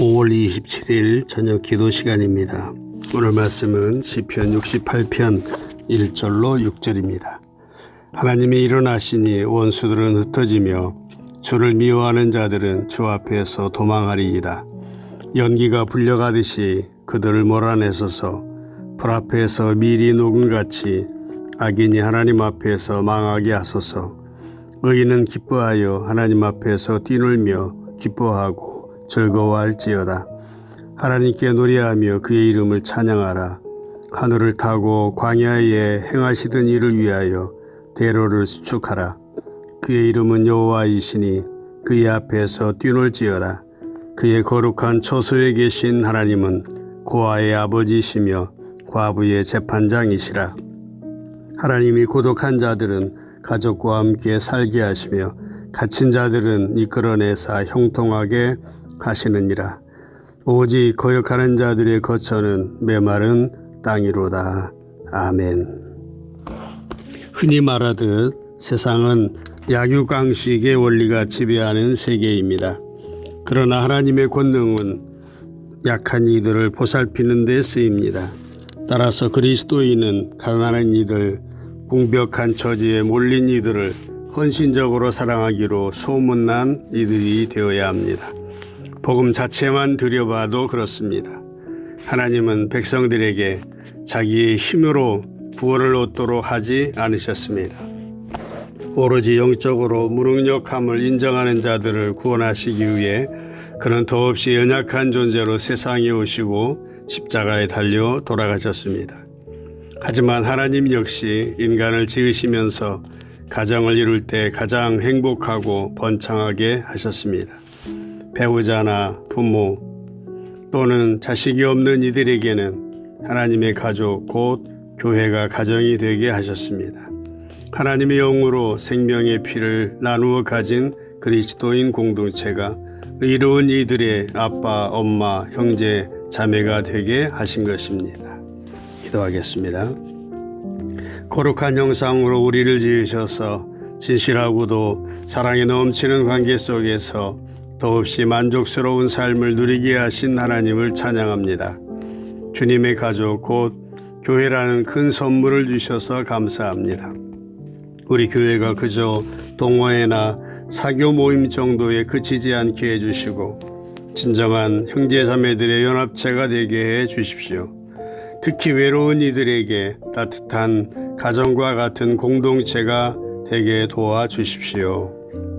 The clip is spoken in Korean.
5월 27일 저녁 기도 시간입니다. 오늘 말씀은 시편 68편 1절로 6절입니다. 하나님이 일어나시니 원수들은 흩어지며 주를 미워하는 자들은 주 앞에서 도망하리이다. 연기가 불려가듯이 그들을 몰아내소서 불 앞에서 미리 녹음같이 악인이 하나님 앞에서 망하게 하소서 의인은 기뻐하여 하나님 앞에서 뛰놀며 기뻐하고 즐거워할지어다. 하나님께 노래하며 그의 이름을 찬양하라. 하늘을 타고 광야에 행하시던 일을 위하여 대로를 수축하라. 그의 이름은 여호와이시니 그의 앞에서 뛰놀지어다. 그의 거룩한 초소에 계신 하나님은 고아의 아버지시며 과부의 재판장이시라. 하나님이 고독한 자들은 가족과 함께 살게 하시며 갇힌 자들은 이끌어내사 형통하게 하시느니라. 오직 거역하는 자들의 거처는 메마른 땅이로다. 아멘. 흔히 말하듯 세상은 약육강식의 원리가 지배하는 세계입니다. 그러나 하나님의 권능은 약한 이들을 보살피는 데 쓰입니다. 따라서 그리스도인은 가난한 이들, 궁벽한 처지에 몰린 이들을 헌신적으로 사랑하기로 소문난 이들이 되어야 합니다. 복음 자체만 들여봐도 그렇습니다. 하나님은 백성들에게 자기의 힘으로 구원을 얻도록 하지 않으셨습니다. 오로지 영적으로 무능력함을 인정하는 자들을 구원하시기 위해 그는 더없이 연약한 존재로 세상에 오시고 십자가에 달려 돌아가셨습니다. 하지만 하나님 역시 인간을 지으시면서 가정을 이룰 때 가장 행복하고 번창하게 하셨습니다. 배우자나 부모 또는 자식이 없는 이들에게는 하나님의 가족 곧 교회가 가정이 되게 하셨습니다. 하나님의 영으로 생명의 피를 나누어 가진 그리스도인 공동체가 의로운 이들의 아빠, 엄마, 형제, 자매가 되게 하신 것입니다. 기도하겠습니다. 거룩한 형상으로 우리를 지으셔서 진실하고도 사랑에 넘치는 관계 속에서 더없이 만족스러운 삶을 누리게 하신 하나님을 찬양합니다. 주님의 가족 곧 교회라는 큰 선물을 주셔서 감사합니다. 우리 교회가 그저 동호회나 사교 모임 정도에 그치지 않게 해주시고 진정한 형제자매들의 연합체가 되게 해 주십시오. 특히 외로운 이들에게 따뜻한 가정과 같은 공동체가 되게 도와 주십시오.